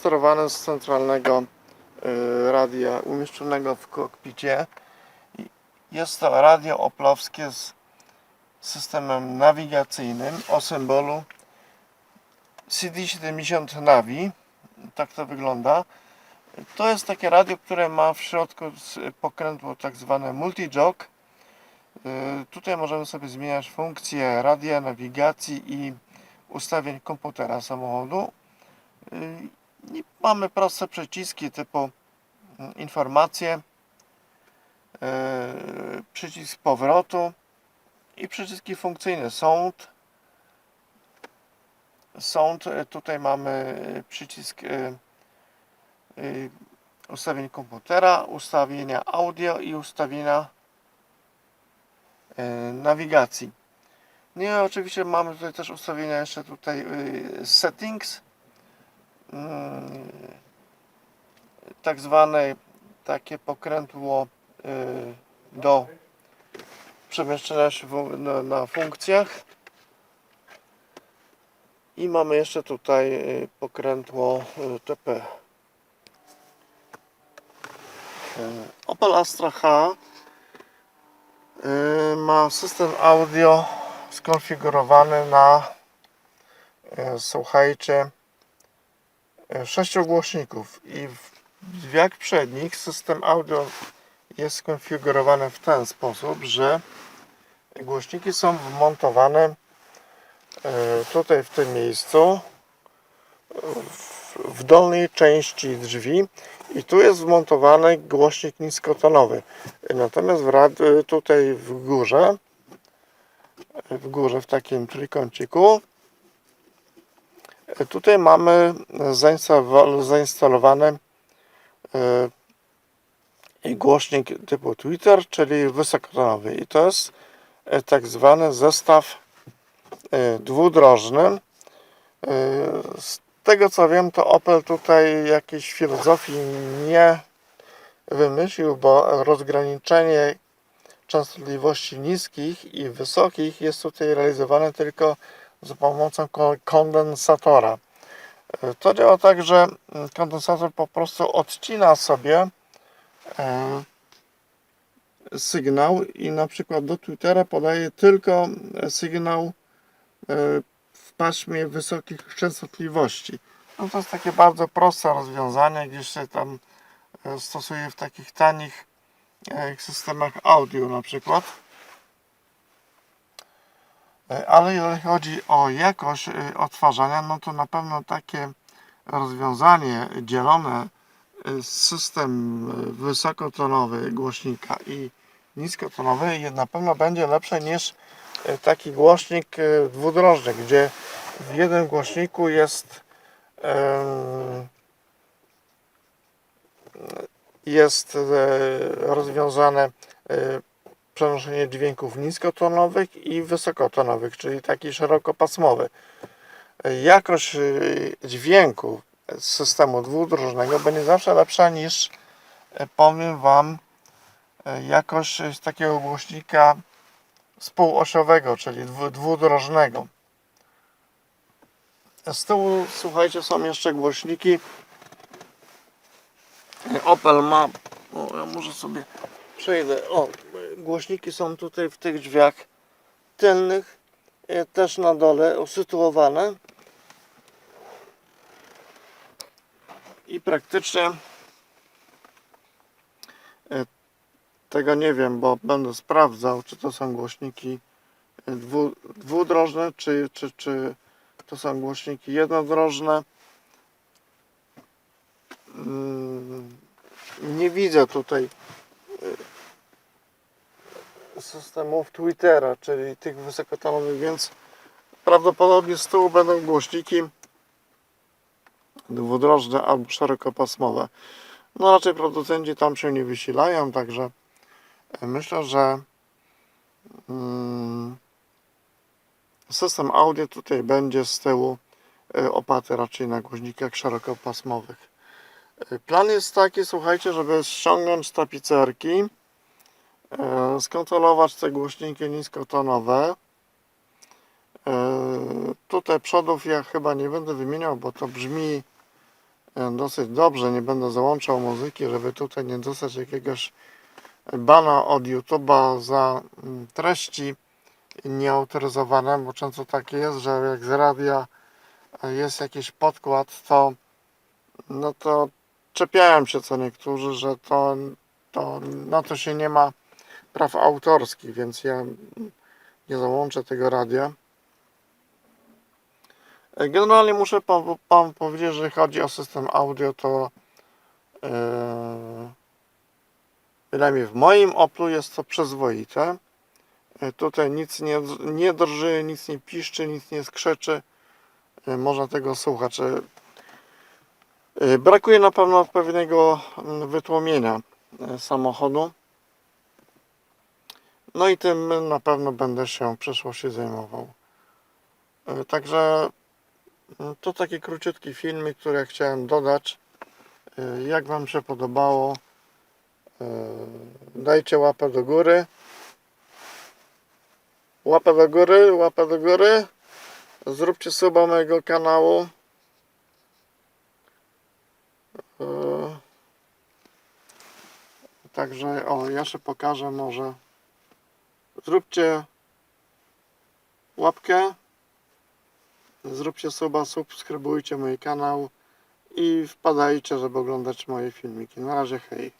sterowane z centralnego y, radia umieszczonego w kokpicie. Jest to radio oplowskie z systemem nawigacyjnym o symbolu CD70 Navi. Tak to wygląda. To jest takie radio, które ma w środku pokrętło tak zwane multi-jog. Y, Tutaj możemy sobie zmieniać funkcje radia, nawigacji i ustawień komputera samochodu. I mamy proste przyciski typu mm, informacje, y, przycisk powrotu i przyciski funkcyjne sound. Sound, y, tutaj mamy przycisk y, ustawień komputera, ustawienia audio i ustawienia nawigacji. No i oczywiście mamy tutaj też ustawienia jeszcze tutaj settings tak zwane takie pokrętło y, do przemieszczania się na, funkcjach. I mamy jeszcze tutaj y, pokrętło y, TP Opel Astra H ma system audio skonfigurowany na słuchajcie sześciu głośników i w drzwiach przednich system audio jest skonfigurowany w ten sposób, że głośniki są wmontowane y, tutaj w tym miejscu w, dolnej części drzwi i tu jest wmontowany głośnik niskotonowy. Natomiast w tutaj w górze, w górze w takim trójkąciku, tutaj mamy zainstalowa- zainstalowany y, głośnik typu Twitter, czyli wysokotonowy. I to jest y, tak zwany zestaw y, dwudrożny. Z tego co wiem, to Opel tutaj jakiejś filozofii nie wymyślił, bo rozgraniczenie częstotliwości niskich i wysokich jest tutaj realizowane tylko za pomocą ko- kondensatora. Y, To działa tak, że mm, kondensator po prostu odcina sobie e, sygnał i na przykład do Twittera podaje tylko sygnał e, w paśmie wysokich częstotliwości. No to jest takie bardzo proste rozwiązanie, gdzieś się tam e, stosuje w takich tanich e, systemach audio na przykład. E, Ale jeżeli chodzi o jakość e, odtwarzania, no to na pewno takie rozwiązanie dzielone e, system wysokotonowy głośnika i niskotonowy na pewno będzie lepsze niż taki głośnik dwudrożny, gdzie w jednym głośniku jest jest rozwiązane przenoszenie dźwięków niskotonowych i wysokotonowych, czyli taki szerokopasmowy. Jakość e, dźwięku z systemu dwudrożnego będzie zawsze lepsza niż, e, powiem Wam, e, jakość z takiego głośnika współosiowego, czyli dwu- dwudrożnego. Z tyłu, słuchajcie, są jeszcze głośniki. Opel ma, o, ja może sobie przejdę. O, głośniki są tutaj w tych drzwiach tylnych, e, też na dole usytuowane. I praktycznie e, tego nie wiem, bo będę sprawdzał, czy to są głośniki e, dwu, dwudrożne, czy, czy, czy to są głośniki jednodrożne. Mm, Nie widzę tutaj systemów Twittera, czyli tych wysokotonowych, więc prawdopodobnie z tyłu będą głośniki dwudrożne albo szerokopasmowe. No raczej producenci tam się nie wysilają, także myślę, że mm, system audio tutaj będzie z tyłu y, oparty raczej na głośnikach szerokopasmowych. Y, Plan jest taki, słuchajcie, żeby ściągnąć tapicerki, skontrolować te głośniki niskotonowe. Y, Tutaj przodów ja chyba nie będę wymieniał, bo to brzmi e, dosyć dobrze. Nie będę załączał muzyki, żeby tutaj nie dostać jakiegoś bana od YouTube'a za mm, treści nieautoryzowane, bo często tak jest, że jak z radia e, jest jakiś podkład, to no to czepiają się co niektórzy, że to, to na to się nie ma praw autorskich, więc ja nie załączę tego radia. E, Generalnie muszę pa- Wam powiedzieć, że jeżeli chodzi o system audio, to yy, w moim Oplu jest to przyzwoite. E, Tutaj nic nie, nie drży, nic nie piszczy, nic nie skrzeczy. E, Można tego słuchać. E, Brakuje na pewno odpowiedniego mm, wytłumienia samochodu. No i tym na pewno będę się w przyszłości zajmował. E, Także mm, to taki króciutki filmik, który chciałem dodać. E, Jak Wam się podobało, e, dajcie łapę do góry. Łapę do góry, łapę do góry. Zróbcie suba mojego kanału. Także, o, ja się pokażę może. Zróbcie łapkę. Zróbcie suba, subskrybujcie mój kanał i wpadajcie, żeby oglądać moje filmiki. Na razie, hej.